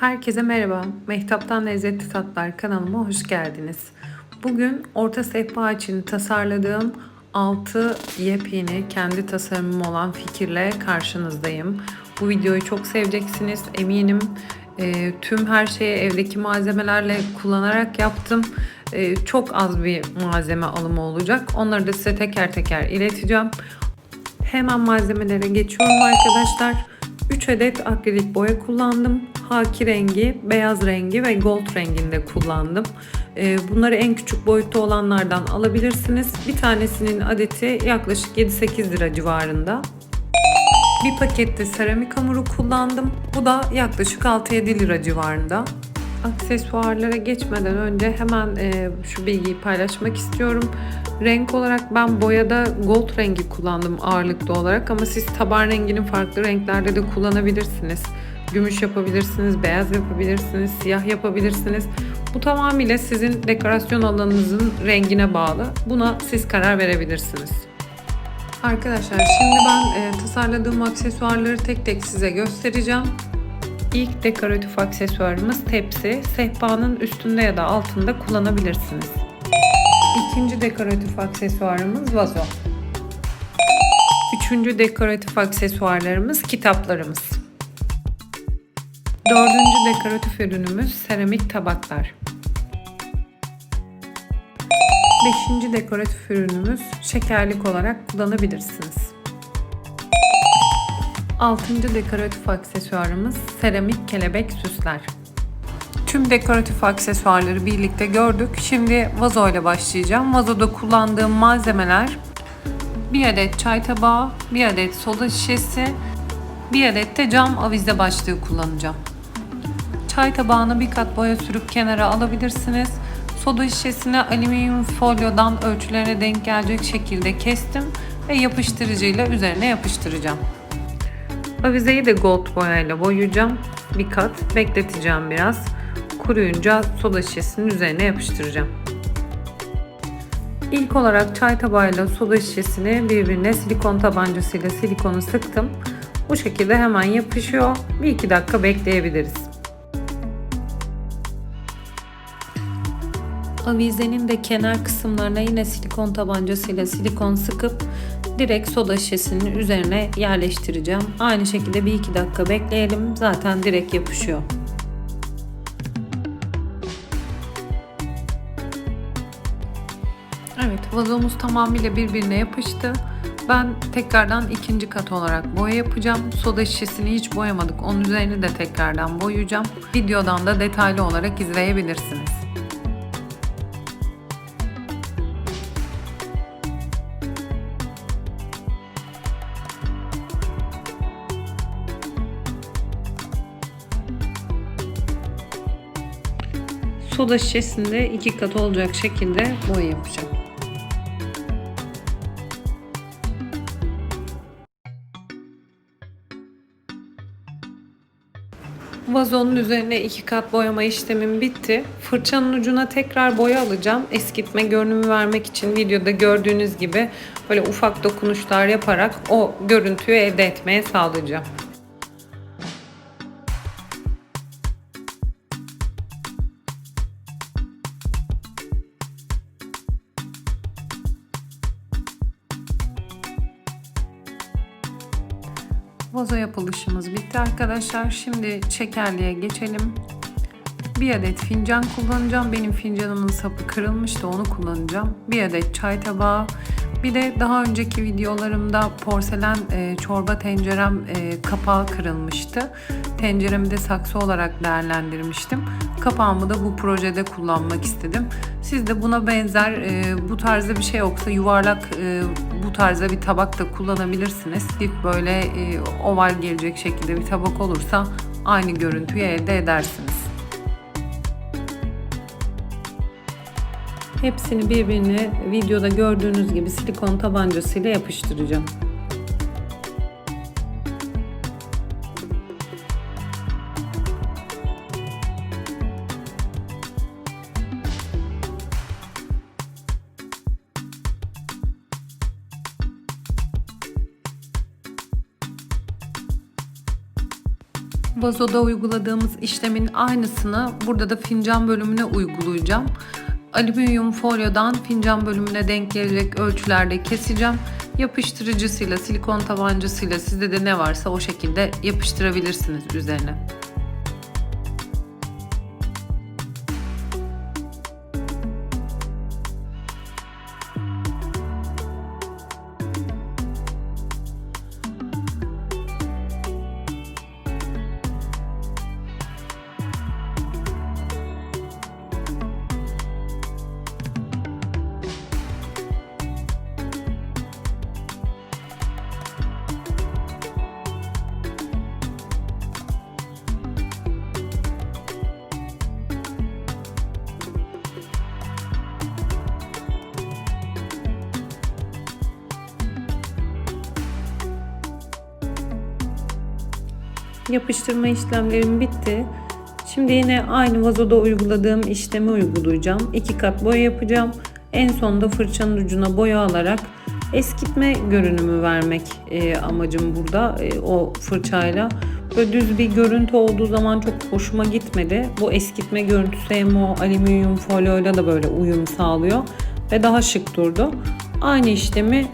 Herkese merhaba. Mehtaptan Lezzetli Tatlar kanalıma hoş geldiniz. Bugün orta sehpa için tasarladığım 6 yepyeni kendi tasarımım olan fikirle karşınızdayım. Bu videoyu çok seveceksiniz eminim. E, tüm her şeyi evdeki malzemelerle kullanarak yaptım. E, çok az bir malzeme alımı olacak. Onları da size teker teker ileteceğim. Hemen malzemelere geçiyorum arkadaşlar. 3 adet akrilik boya kullandım. Haki rengi, beyaz rengi ve gold renginde kullandım. Ee, Bunları en küçük boyutta olanlardan alabilirsiniz. Bir tanesinin adeti yaklaşık 7-8 lira civarında. Bir pakette seramik hamuru kullandım. Bu da yaklaşık 6-7 lira civarında. Aksesuarlara geçmeden önce hemen e, şu bilgiyi paylaşmak istiyorum. Renk olarak ben boyada gold rengi kullandım ağırlıklı olarak ama siz taban rengini farklı renklerde de kullanabilirsiniz. Gümüş yapabilirsiniz, beyaz yapabilirsiniz, siyah yapabilirsiniz. Bu tamamıyla sizin dekorasyon alanınızın rengine bağlı. Buna siz karar verebilirsiniz. Arkadaşlar şimdi ben e, tasarladığım aksesuarları tek tek size göstereceğim. İlk dekoratif aksesuarımız tepsi. Sehpanın üstünde ya da altında kullanabilirsiniz. İkinci dekoratif aksesuarımız vazo. Üçüncü dekoratif aksesuarlarımız kitaplarımız. Dördüncü dekoratif ürünümüz seramik tabaklar. Beşinci dekoratif ürünümüz şekerlik olarak kullanabilirsiniz. Altıncı dekoratif aksesuarımız seramik kelebek süsler. Tüm dekoratif aksesuarları birlikte gördük. Şimdi vazo ile başlayacağım. Vazoda kullandığım malzemeler bir adet çay tabağı, bir adet soda şişesi, bir adet de cam avize başlığı kullanacağım. Çay tabağına bir kat boya sürüp kenara alabilirsiniz. Soda şişesini alüminyum folyodan ölçülerine denk gelecek şekilde kestim ve yapıştırıcıyla üzerine yapıştıracağım. Avizeyi de gold boyayla boyayacağım. Bir kat bekleteceğim biraz. Kuruyunca soda şişesinin üzerine yapıştıracağım. İlk olarak çay tabağıyla soda şişesini birbirine silikon tabancasıyla silikonu sıktım. Bu şekilde hemen yapışıyor. Bir iki dakika bekleyebiliriz. Avizenin de kenar kısımlarına yine silikon tabancasıyla silikon sıkıp direkt soda şişesinin üzerine yerleştireceğim. Aynı şekilde bir iki dakika bekleyelim. Zaten direkt yapışıyor. Evet vazomuz tamamıyla birbirine yapıştı. Ben tekrardan ikinci kat olarak boya yapacağım. Soda şişesini hiç boyamadık. Onun üzerine de tekrardan boyayacağım. Videodan da detaylı olarak izleyebilirsiniz. Soda şişesinde iki kat olacak şekilde boya yapacağım. Vazonun üzerine iki kat boyama işlemim bitti. Fırçanın ucuna tekrar boya alacağım. Eskitme görünümü vermek için videoda gördüğünüz gibi böyle ufak dokunuşlar yaparak o görüntüyü elde etmeye sağlayacağım. Yapılışımız bitti arkadaşlar. Şimdi şekerliğe geçelim. Bir adet fincan kullanacağım. Benim fincanımın sapı kırılmıştı onu kullanacağım. Bir adet çay tabağı. Bir de daha önceki videolarımda porselen e, çorba tencerem e, kapağı kırılmıştı. Tenceremi de saksı olarak değerlendirmiştim. Kapağımı da bu projede kullanmak istedim. Siz de buna benzer e, bu tarzda bir şey yoksa yuvarlak e, bu tarzda bir tabak da kullanabilirsiniz. Dik böyle e, oval gelecek şekilde bir tabak olursa aynı görüntüyü elde edersiniz. Hepsini birbirine videoda gördüğünüz gibi silikon tabancasıyla yapıştıracağım. Vazoda uyguladığımız işlemin aynısını burada da fincan bölümüne uygulayacağım. Alüminyum folyodan fincan bölümüne denk gelecek ölçülerde keseceğim. Yapıştırıcısıyla, silikon tabancasıyla sizde de ne varsa o şekilde yapıştırabilirsiniz üzerine. Yapıştırma işlemlerim bitti. Şimdi yine aynı vazoda uyguladığım işlemi uygulayacağım. İki kat boya yapacağım. En sonunda fırçanın ucuna boya alarak eskitme görünümü vermek e, amacım burada e, o fırçayla. Böyle düz bir görüntü olduğu zaman çok hoşuma gitmedi. Bu eskitme görüntüsü hem o alüminyum folyoyla da böyle uyum sağlıyor ve daha şık durdu. Aynı işlemi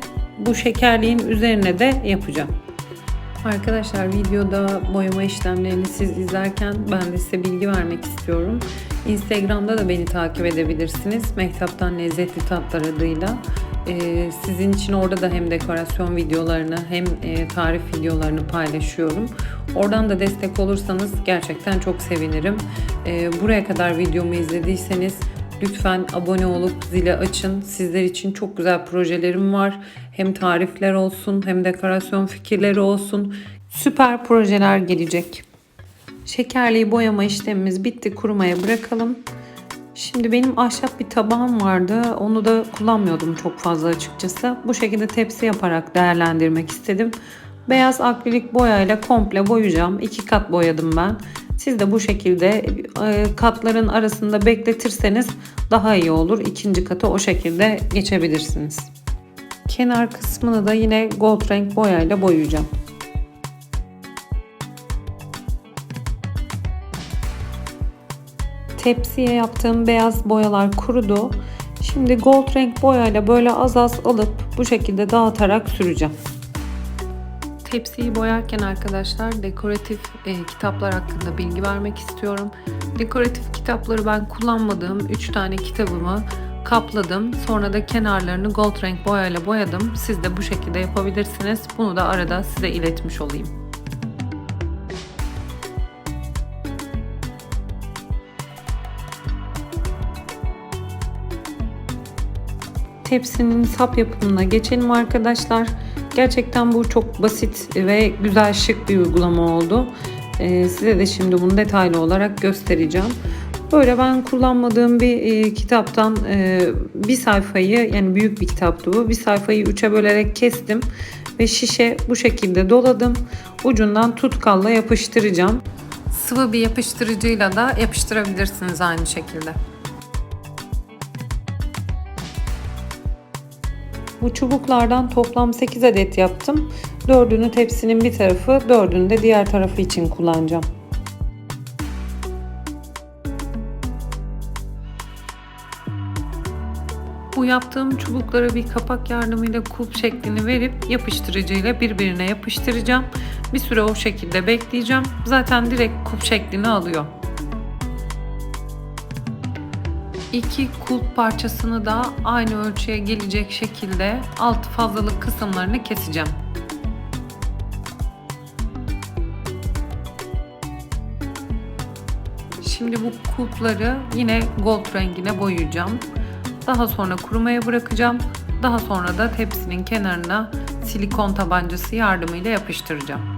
bu şekerliğin üzerine de yapacağım. Arkadaşlar videoda boyama işlemlerini siz izlerken ben de size bilgi vermek istiyorum. Instagram'da da beni takip edebilirsiniz. Mehtaptan Lezzetli Tatlar adıyla. Ee, sizin için orada da hem dekorasyon videolarını hem e, tarif videolarını paylaşıyorum. Oradan da destek olursanız gerçekten çok sevinirim. Ee, buraya kadar videomu izlediyseniz Lütfen abone olup zili açın. Sizler için çok güzel projelerim var. Hem tarifler olsun hem dekorasyon fikirleri olsun. Süper projeler gelecek. Şekerliği boyama işlemimiz bitti. Kurumaya bırakalım. Şimdi benim ahşap bir tabağım vardı. Onu da kullanmıyordum çok fazla açıkçası. Bu şekilde tepsi yaparak değerlendirmek istedim. Beyaz akrilik boyayla komple boyayacağım. İki kat boyadım ben. Siz de bu şekilde e, katların arasında bekletirseniz daha iyi olur. İkinci katı o şekilde geçebilirsiniz. Kenar kısmını da yine gold renk boyayla boyayacağım. Tepsiye yaptığım beyaz boyalar kurudu. Şimdi gold renk boyayla böyle az az alıp bu şekilde dağıtarak süreceğim. Tepsiyi boyarken arkadaşlar dekoratif e, kitaplar hakkında bilgi vermek istiyorum. Dekoratif kitapları ben kullanmadığım 3 tane kitabımı kapladım. Sonra da kenarlarını gold renk boyayla boyadım. Siz de bu şekilde yapabilirsiniz. Bunu da arada size iletmiş olayım. Tepsinin sap yapımına geçelim arkadaşlar. Gerçekten bu çok basit ve güzel şık bir uygulama oldu. Ee, size de şimdi bunu detaylı olarak göstereceğim. Böyle ben kullanmadığım bir e, kitaptan e, bir sayfayı yani büyük bir kitaptı bu. Bir sayfayı üçe bölerek kestim ve şişe bu şekilde doladım. Ucundan tutkalla yapıştıracağım. Sıvı bir yapıştırıcıyla da yapıştırabilirsiniz aynı şekilde. Bu çubuklardan toplam 8 adet yaptım. Dördünü tepsinin bir tarafı, dördünü de diğer tarafı için kullanacağım. Bu yaptığım çubuklara bir kapak yardımıyla kulp şeklini verip yapıştırıcıyla birbirine yapıştıracağım. Bir süre o şekilde bekleyeceğim. Zaten direkt kulp şeklini alıyor. İki kulp parçasını da aynı ölçüye gelecek şekilde alt fazlalık kısımlarını keseceğim. Şimdi bu kulpları yine gold rengine boyayacağım. Daha sonra kurumaya bırakacağım. Daha sonra da tepsinin kenarına silikon tabancası yardımıyla yapıştıracağım.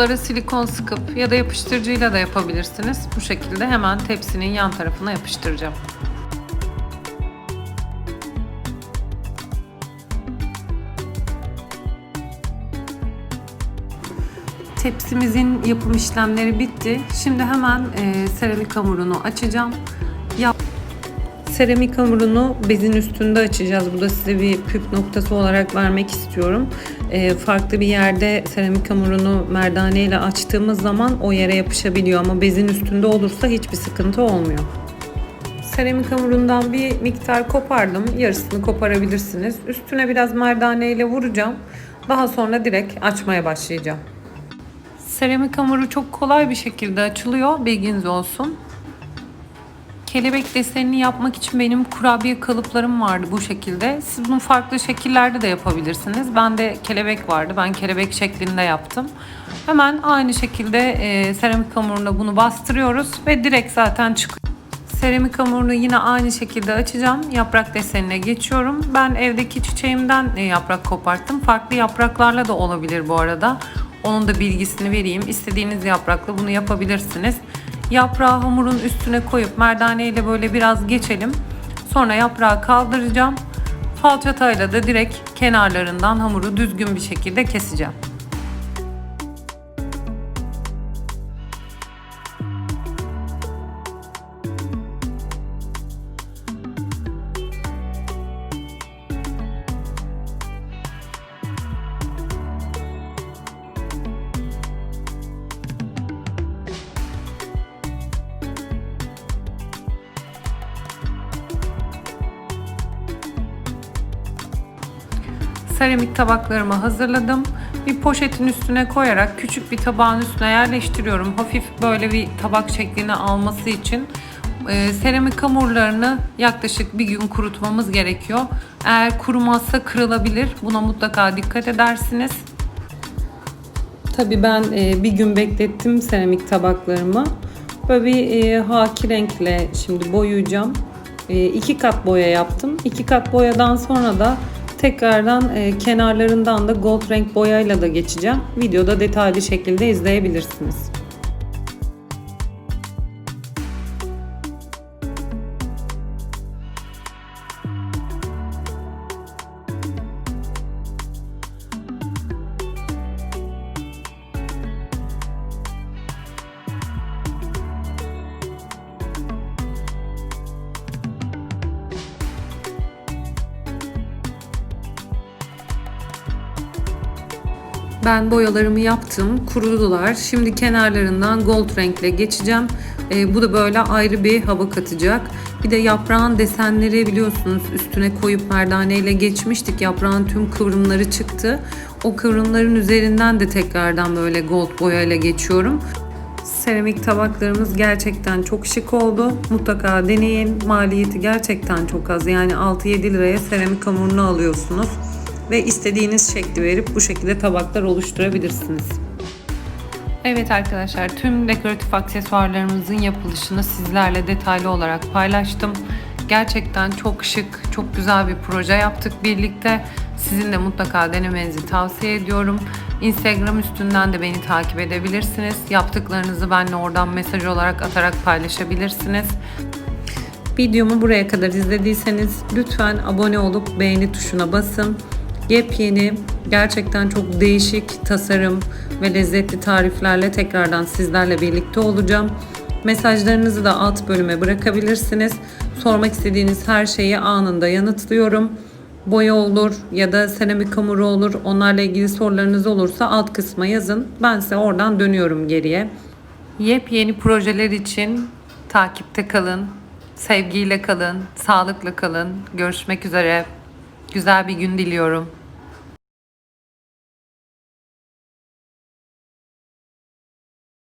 Kulplara silikon sıkıp ya da yapıştırıcıyla da yapabilirsiniz. Bu şekilde hemen tepsinin yan tarafına yapıştıracağım. Tepsimizin yapım işlemleri bitti. Şimdi hemen e, seramik hamurunu açacağım. Yap. Seramik hamurunu bezin üstünde açacağız. Bu da size bir püf noktası olarak vermek istiyorum. Ee, farklı bir yerde seramik hamurunu merdane ile açtığımız zaman o yere yapışabiliyor ama bezin üstünde olursa hiçbir sıkıntı olmuyor. Seramik hamurundan bir miktar kopardım. Yarısını koparabilirsiniz. Üstüne biraz merdane ile vuracağım. Daha sonra direkt açmaya başlayacağım. Seramik hamuru çok kolay bir şekilde açılıyor. Bilginiz olsun. Kelebek desenini yapmak için benim kurabiye kalıplarım vardı bu şekilde. Siz bunu farklı şekillerde de yapabilirsiniz. Bende kelebek vardı. Ben kelebek şeklinde yaptım. Hemen aynı şekilde e, seramik hamuruna bunu bastırıyoruz ve direkt zaten çıkıyor. Seramik hamurunu yine aynı şekilde açacağım. Yaprak desenine geçiyorum. Ben evdeki çiçeğimden e, yaprak koparttım. Farklı yapraklarla da olabilir bu arada. Onun da bilgisini vereyim. İstediğiniz yaprakla bunu yapabilirsiniz. Yaprağı hamurun üstüne koyup merdane ile böyle biraz geçelim. Sonra yaprağı kaldıracağım. Falçatayla da direkt kenarlarından hamuru düzgün bir şekilde keseceğim. Seramik tabaklarımı hazırladım. Bir poşetin üstüne koyarak küçük bir tabağın üstüne yerleştiriyorum. Hafif böyle bir tabak şeklini alması için e, seramik hamurlarını yaklaşık bir gün kurutmamız gerekiyor. Eğer kurumazsa kırılabilir. Buna mutlaka dikkat edersiniz. Tabii ben e, bir gün beklettim seramik tabaklarımı. Böyle bir e, haki renkle şimdi boyayacağım. E, iki kat boya yaptım. İki kat boyadan sonra da tekrardan e, kenarlarından da gold renk boyayla da geçeceğim. Videoda detaylı şekilde izleyebilirsiniz. Ben boyalarımı yaptım. Kurudular. Şimdi kenarlarından gold renkle geçeceğim. E, bu da böyle ayrı bir hava katacak. Bir de yaprağın desenleri biliyorsunuz üstüne koyup merdane ile geçmiştik. Yaprağın tüm kıvrımları çıktı. O kıvrımların üzerinden de tekrardan böyle gold boyayla geçiyorum. Seramik tabaklarımız gerçekten çok şık oldu. Mutlaka deneyin. Maliyeti gerçekten çok az. Yani 6-7 liraya seramik hamurunu alıyorsunuz ve istediğiniz şekli verip bu şekilde tabaklar oluşturabilirsiniz. Evet arkadaşlar tüm dekoratif aksesuarlarımızın yapılışını sizlerle detaylı olarak paylaştım. Gerçekten çok şık, çok güzel bir proje yaptık birlikte. Sizin de mutlaka denemenizi tavsiye ediyorum. Instagram üstünden de beni takip edebilirsiniz. Yaptıklarınızı benimle oradan mesaj olarak atarak paylaşabilirsiniz. Videomu buraya kadar izlediyseniz lütfen abone olup beğeni tuşuna basın. Yepyeni, gerçekten çok değişik tasarım ve lezzetli tariflerle tekrardan sizlerle birlikte olacağım. Mesajlarınızı da alt bölüme bırakabilirsiniz. Sormak istediğiniz her şeyi anında yanıtlıyorum. Boya olur ya da seramik hamuru olur. Onlarla ilgili sorularınız olursa alt kısma yazın. Ben size oradan dönüyorum geriye. Yepyeni projeler için takipte kalın. Sevgiyle kalın, sağlıklı kalın. Görüşmek üzere. Güzel bir gün diliyorum.